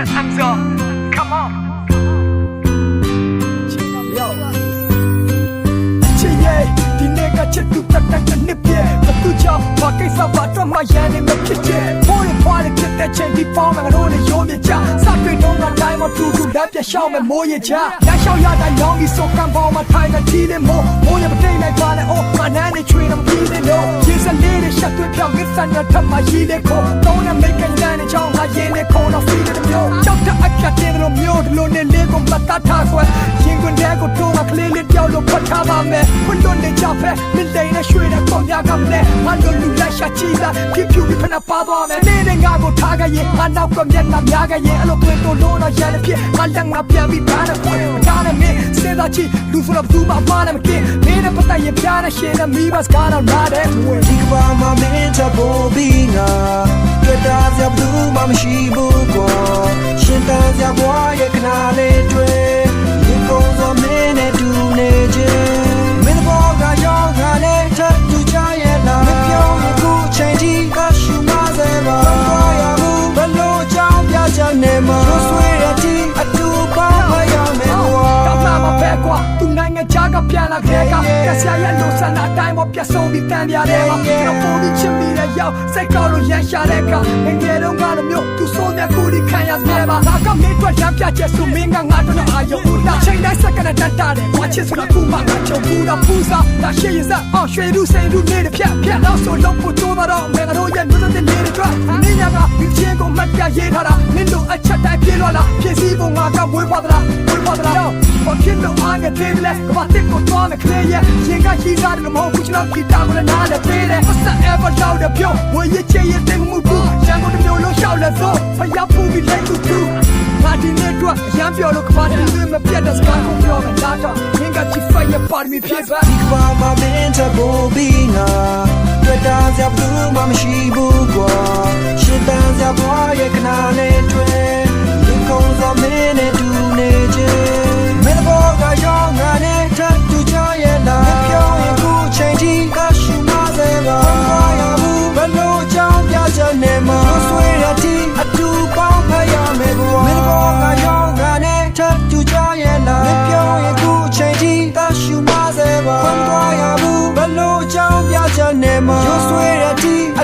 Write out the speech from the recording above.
Red Anza. Come on. ချစ်ရဲ့ဒီနေ့ကချစ်သူတက်တက်နှစ်ပြည့်ဘသူချောင်းဘာကိစ္စဘာတော့မှရန်နေမဖြစ်တဲ့ဖိုးရဖွားတဲ့ဖြစ်တဲ့ချိန်ဒီပေါင်းမှာငါတို့လည်းရုံးပြချစတွေ့တော့ကတိုင်းမတူတူလက်ပြရှောင်းမဲ့မိုးရချလက်လျှောက်ရတဲ့ရောင်းပြီးစောကံပေါ်မှာထိုင်တဲ့တီးတဲ့မိုးမိုးရမတိတ်နိုင်ပါ တွေ့ပြောင်းကိစ္စနဲ့ထပ်မှရည်လေခေါ်တော့နဲ့မိတ်ကန်တဲ့ချောင်းဟာရင်နဲ့ခေါ်တော့ဖီးတဲ့မျိုးကြောက်တဲ့အပြတ်တဲ့လိုမျိုးဒီလိုနဲ့လေးကိုမတတ်ထားကွယ်ရင်ခွင်တဲ့ကိုတော့ကလေးလေးပြောင်းလို့ဖတ်ထားပါမယ်ခွန်းလွန်နေကြဖက်မင်းတိန်နဲ့ရွှေတဲ့ပေါ်များကမလဲငါတို့လူလိုက် ရှာချီတာပြပြပြီးဖနာပါသွားမယ်နေနဲ့ငါကိုထားခဲ့ရင်ငါနောက်ကမျက်နှာများခဲ့ရင်အဲ့လိုတွေ့တော့လို့တော့ရန်ဖြစ်ငါလက်ငါပြန်ပြီးထားတဲ့ခွေဒါနဲ့မင်းစေတာချီလူဆိုတော့ဘူးမပါနဲ့မကင်းမင်းနဲ့ပတ်သက်ရင်ပြားနဲ့ရှင်နဲ့မိဘစကားတော့လာတဲ့ဝေဒီကဘာမှာမင်းချဖို့ပြီးငါတွေ့တာစရာဘူးမှမရှိဘူးကွာရှင်တန်စရာဘွားရဲ့ခဏလေးတွေ့ င်နေမှာဆွေးရတဲ့အတူပေါင်းမရမယ်ကွာကမှမဖဲကွာသူနိုင်ငံခြားကပြန်လာခဲ့ကကဆရာရဲ့လို့ဆန္ဒအတိုင်းမပြတ်ဆုံးပြီးတန်ပြတယ်မှာတော့ပုံပြီးချစ်မိတဲ့ရောက်စိတ်ကောက်လို့ရန်ရှာတဲ့ကငငယ်တော့ကလည်းမျိုးသူစိုးမြကူဒီခံရစဲပါငါကမင်းတို့ရန်ပြချက်ဆိုမင်းကငါတို့နဲ့အာယုံဦးလာချိန်တိုင်းစက္ကန့်တတ်တာတယ်ဘာချစ်ဆိုတာခုမှငါချုပ်ဘူးတော့ပူစားဒါရှိရင်စအောင်ရွှေလူစိန်လူနေတဲ့ဖြတ်ဖြတ်တော့ဆိုလုံးဖို့ကြိုးတော့ငါတို့ စီဖို့ငါကဝေးပါသလားဝေးပါသလားဘာဖြစ်လို့အားငယ်သေးလဲကဘာတစ်ကိုသွားမယ်ခလေးရဲ့ရင်ကရှိသားတယ်မဟုတ်ဘူးကျွန်တော်ဂီတာကိုလည်းနားလည်းသေးတယ် What's ever ရောက်တဲ့ပြုံးဝေးရချေရဲ့တင်မှုဘူးရန်ကုန်တစ်မျိုးလုံးရှောက်လက်စိုးဖျားပူပြီးလိုက်သူသူငါဒီနေ့တော့အရန်ပြောလို့ကဘာတစ်သွေးမပြတ်တဲ့စကားကိုပြောမယ်လာတော့မင်းကချစ်ဖိုင်ရဲ့ပါရမီဖြစ်ပါဒီကဘာမှာမင်းချဖို့ပြီးငါတွေ့တာစရာဘူးမှမရှိဘူးကွာ ခွန်သွားရ